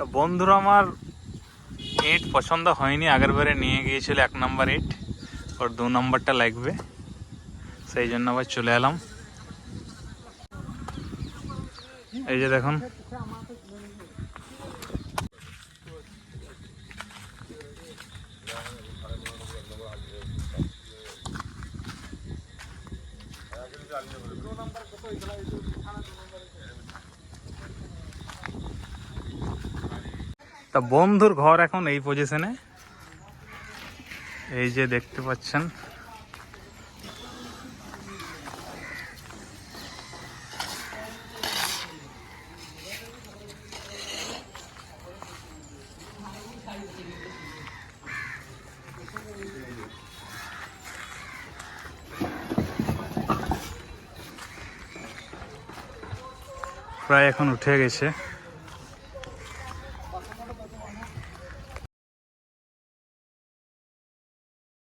তা বন্ধুরা আমার ইট পছন্দ হয়নি, আগের বারে নিয়ে গিয়েছিল এক নম্বর ইট ওর দু নম্বরটা লাগবে। সেই জন্য আবার চলে এলাম। এই যে দেখুন। তা বন্ধুর ঘর এখন এই পজিশনে এই যে দেখতে পাচ্ছেন। প্রায় এখন উঠে গেছে।